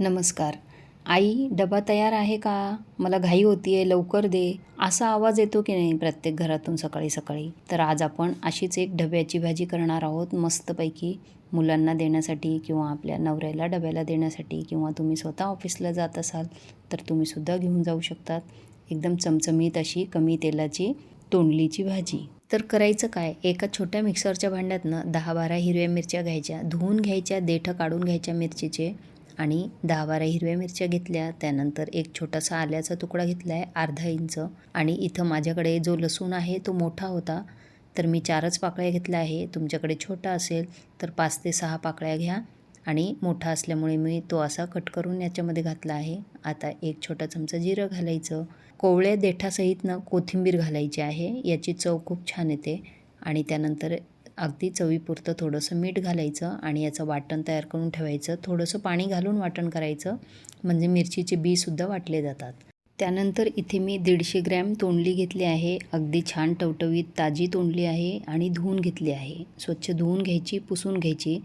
नमस्कार. आई डबा तयार आहे का? मला घाई होती आहे लवकर दे. असा आवाज येतो की नाही प्रत्येक घरातून सकाळी सकाळी? तर आज आपण अशीच एक डब्याची भाजी करणार आहोत मस्तपैकी मुलांना देण्यासाठी किंवा आपल्या नवऱ्याला डब्याला देण्यासाठी किंवा तुम्ही स्वतः ऑफिसला जात असाल तर तुम्हीसुद्धा घेऊन जाऊ शकतात. एकदम चमचमीत अशी कमी तेलाची तोंडलीची भाजी. तर करायचं काय? एका छोट्या मिक्सरच्या भांड्यातनं दहा बारा हिरव्या मिरच्या घ्यायच्या धुवून घ्यायच्या देठं काढून घ्यायच्या मिरचीचे. आणि दहा बारा हिरव्या मिरच्या घेतल्या. त्यानंतर एक छोटासा आल्याचा तुकडा घेतला आहे अर्धा इंच. आणि इथं माझ्याकडे जो लसूण आहे तो मोठा होता. तर मी चारच पाकळ्या घेतल्या आहे तुमच्याकडे छोटा असेल तर पाच ते सहा पाकळ्या घ्या. आणि मोठा असल्यामुळे मी तो असा कट करून याच्यामध्ये घातला आहे. आता एक छोटा चमचा जिरं घालायचं. कोवळ्या देठासहितनं कोथिंबीर घालायची आहे. याची चव खूप छान येते. आणि त्यानंतर अगदी चवीपुरतं थोडंसं मीठ घालायचं आणि याचं वाटण तयार करून ठेवायचं. थोडंसं पाणी घालून वाटण करायचं. म्हणजे मिरचीचे बीसुद्धा वाटले जातात. त्यानंतर इथे मी दीडशे ग्रॅम तोंडली घेतली आहे. अगदी छान टवटवीत ताजी तोंडली आहे आणि धुवून घेतली आहे. स्वच्छ धुवून घ्यायची पुसून घ्यायची.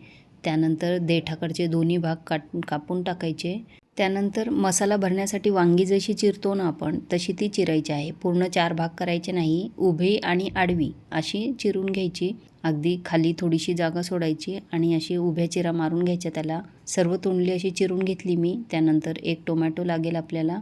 त्यानंतर देठाकडचे दोन्ही भाग काट कापून टाकायचे. त्यानंतर मसाला भरण्यासाठी वांगी जशी चिरतो ना आपण तशी ती चिरायची आहे. पूर्ण चार भाग करायचे नाही उभी आणि आडवी अशी चिरून घ्यायची. अगदी खाली थोडीशी जागा सोडायची आणि अशी उभ्या चिरा मारून घ्यायच्या त्याला. सर्व तोंडली अशी चिरून घेतली मी. त्यानंतर एक टोमॅटो लागेल आपल्याला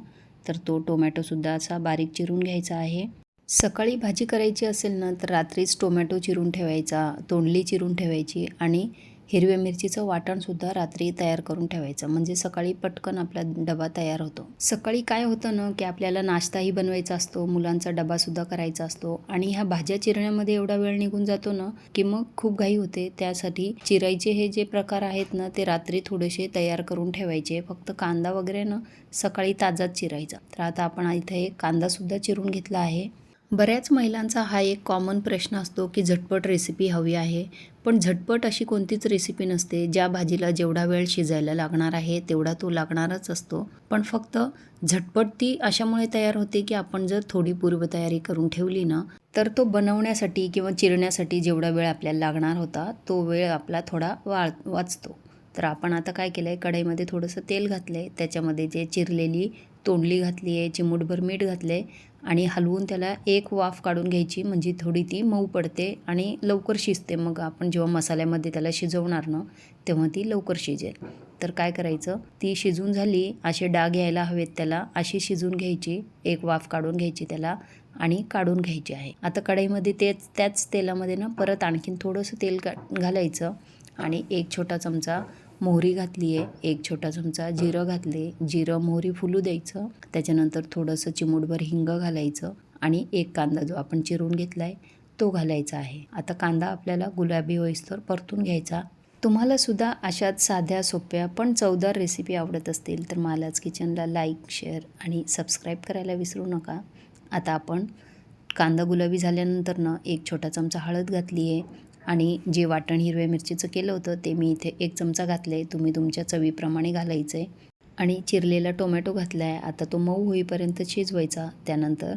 तर तो टोमॅटोसुद्धा असा बारीक चिरून घ्यायचा आहे. सकाळी भाजी करायची असेल ना तर रात्रीच टोमॅटो चिरून ठेवायचा तोंडली चिरून ठेवायची आणि हिरव्या मिरचीचं वाटणसुद्धा रात्री तयार करून ठेवायचं. म्हणजे सकाळी पटकन आपला डबा तयार होतो. सकाळी काय होतं ना की आपल्याला नाश्ताही बनवायचा असतो मुलांचा डबासुद्धा करायचा असतो आणि ह्या भाज्या चिरण्यामध्ये एवढा वेळ निघून जातो ना की मग खूप घाई होते. त्यासाठी चिरायचे हे जे प्रकार आहेत ना ते रात्री थोडेसे तयार करून ठेवायचे. फक्त कांदा वगैरे ना सकाळी ताजाच चिरायचा. तर आता आपण इथे कांदासुद्धा चिरून घेतला आहे. बऱ्याच महिलांचा हा एक कॉमन प्रश्न असतो की झटपट रेसिपी हवी आहे. पण झटपट अशी कोणतीच रेसिपी नसते ज्या भाजीला जेवढा वेळ शिजायला लागणार आहे तेवढा तो लागणारच असतो. पण फक्त झटपट ती अशामुळे तयार होते की आपण जर थोडी पूर्वतयारी करून ठेवली ना तर तो बनवण्यासाठी किंवा चिरण्यासाठी जेवढा वेळ आपल्याला लागणार होता तो वेळ आपला थोडा वाळ वाचतो. तर आपण आता काय केलं आहे कढईमध्ये थोडंसं तेल घातलं आहे त्याच्यामध्ये जे चिरलेली तोंडली घातली आहे चिमूटभर मीठ घातलं आहे आणि हलवून त्याला एक वाफ काढून घ्यायची. म्हणजे थोडी ती मऊ पडते आणि लवकर शिजते. मग आपण जेव्हा मसाल्यामध्ये त्याला शिजवणार ना तेव्हा ती लवकर शिजेल. तर काय करायचं? ती शिजून झाली असे डाग यायला हवेत त्याला अशी शिजून घ्यायची. एक वाफ काढून घ्यायची त्याला आणि काढून घ्यायची आहे. आता कढईमध्ये तेच त्याच तेलामध्ये ना परत आणखीन थोडंसं तेल का घालायचं आणि एक छोटा चमचा मोहरी घातली आहे एक छोटा चमचा जिरं घातले जिरं मोहरी फुलू द्यायचं त्याच्यानंतर थोडंसं चिमूटभर हिंग घालायचं आणि एक कांदा जो आपण चिरून घेतला आहे तो घालायचा आहे. आता कांदा आपल्याला गुलाबी होईस्तोवर परतून घ्यायचा. तुम्हाला सुद्धा अशाच साध्या सोप्या पण चवदार रेसिपी आवडत असतील तर मालाच किचनला लाईक शेअर आणि सबस्क्राईब करायला विसरू नका. आता आपण कांदा गुलाबी झाल्यानंतर ना एक छोटा चमचा हळद घातली आहे आणि जे वाटण हिरव्या मिरचीचं केलं होतं ते मी इथे एक चमचा घातलं आहे तुम्ही तुमच्या चवीप्रमाणे घालायचं आहे आणि चिरलेला टोमॅटो घातला आहे आता तो मऊ होईपर्यंत शिजवायचा. त्यानंतर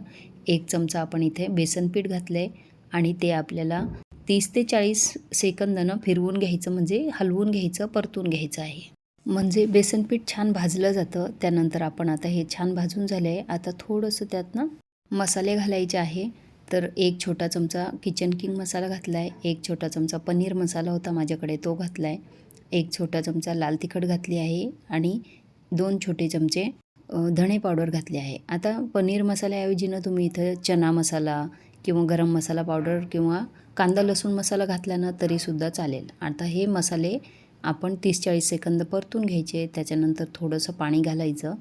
एक चमचा आपण इथे बेसन पीठ घातलं आहे आणि ते आपल्याला तीस ते चाळीस सेकंदानं फिरवून घ्यायचं म्हणजे हलवून घ्यायचं परतून घ्यायचं आहे. म्हणजे बेसन पीठ छान भाजलं जातं. त्यानंतर आपण आता हे छान भाजून झालं आहे आता थोडंसं त्यातनं मसाले घालायचे आहे. तर एक छोटा चमचा किचन किंग मसाला घातला आहे एक छोटा चमचा पनीर मसाला होता माझ्याकडे तो घातला आहे एक छोटा चमचा लाल तिखट घातली आहे आणि दोन छोटे चमचे धणे पावडर घातले आहे. आता पनीर मसाल्याऐवजी तुम्ही इथं चना मसाला किंवा गरम मसाला पावडर किंवा कांदा लसूण मसाला घातला ना तरीसुद्धा चालेल. आता हे मसाले आपण तीस चाळीस सेकंद परतून घ्यायचे त्याच्यानंतर थोडंसं पाणी घालायचं.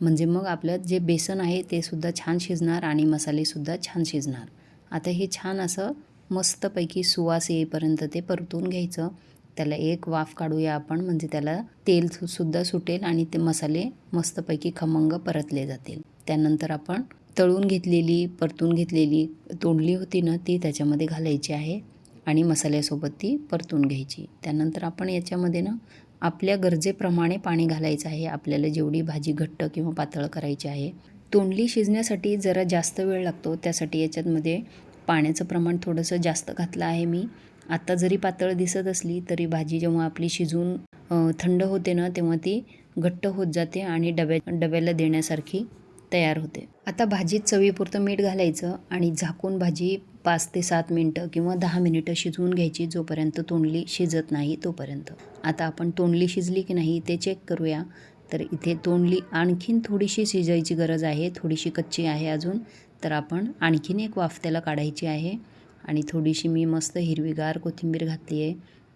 म्हणजे मग आपलं जे बेसन आहे ते सुद्धा छान शिजणार आणि मसालेसुद्धा छान शिजणार. आता हे छान असं मस्तपैकी सुवास येईपर्यंत ते परतून घ्यायचं. त्याला एक वाफ काढूया आपण म्हणजे त्याला तेल सुद्धा सुटेल आणि ते मसाले मस्तपैकी खमंग परतले जातील. त्यानंतर आपण तळून घेतलेली परतून घेतलेली तोंडली होती ना ती त्याच्यामध्ये घालायची आहे आणि मसाल्यासोबत ती परतून घ्यायची. त्यानंतर आपण याच्यामध्ये ना आपल्या गरजेप्रमाणे पाणी घालायचं आहे. आपल्याला जेवढी भाजी घट्ट किंवा पातळ करायची आहे. तोंडली शिजण्यासाठी जरा जास्त वेळ लागतो. त्यासाठी याच्यातमध्ये पाण्याचं प्रमाण थोडंसं जास्त घातलं आहे मी. आत्ता जरी पातळ दिसत असली तरी भाजी जेव्हा आपली शिजून थंड होते ना तेव्हा ती घट्ट होत जाते आणि डब्या डब्याला देण्यासारखी तयार होते. आता भाजीत चवीपुरतं मीठ घालायचं आणि झाकून भाजी पाच ते सात मिनटं किंवा दहा मिनिटं शिजवून घ्यायची जोपर्यंत तोंडली शिजत नाही तोपर्यंत. आता आपण तोंडली शिजली की नाही ते चेक करूया. तर इथे तोंडली आणखीन थोडीशी शिजायची गरज आहे थोडीशी कच्ची आहे अजून. तर आपण आणखीन एक वाफ त्याला काढायची आहे. आणि थोडीशी मी मस्त हिरवीगार कोथिंबीर घातली आहे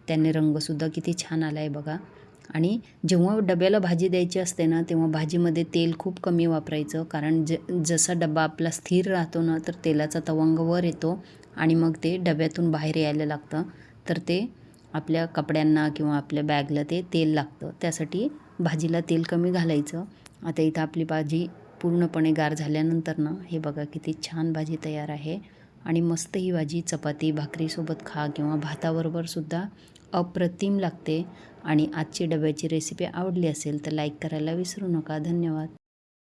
त्याने रंगसुद्धा किती छान आला आहे बघा. आणि जेव्हा डब्याला भाजी द्यायची असते ना तेव्हा भाजीमध्ये तेल खूप कमी वापरायचं. कारण ज जसा डबा आपला स्थिर राहतो ना तर तेलाचा तवंग वर येतो आणि मग ते डब्यातून बाहेर यायला लागतं. तर ते आपल्या कपड्यांना किंवा आपल्या बॅगला ते तेल लागतं. त्यासाठी भाजीला तेल कमी घालायचं. आता इथं आपली भाजी पूर्णपणे गार झाल्यानंतर ना हे बघा किती छान भाजी तयार आहे. आणि मस्त ही भाजी चपाती भाकरीसोबत खा किंवा भाताबरोबरसुद्धा अप्रतिम लागते. आणि आजची डब्याची रेसिपी आवडली असेल तर लाईक करायला विसरू नका. धन्यवाद.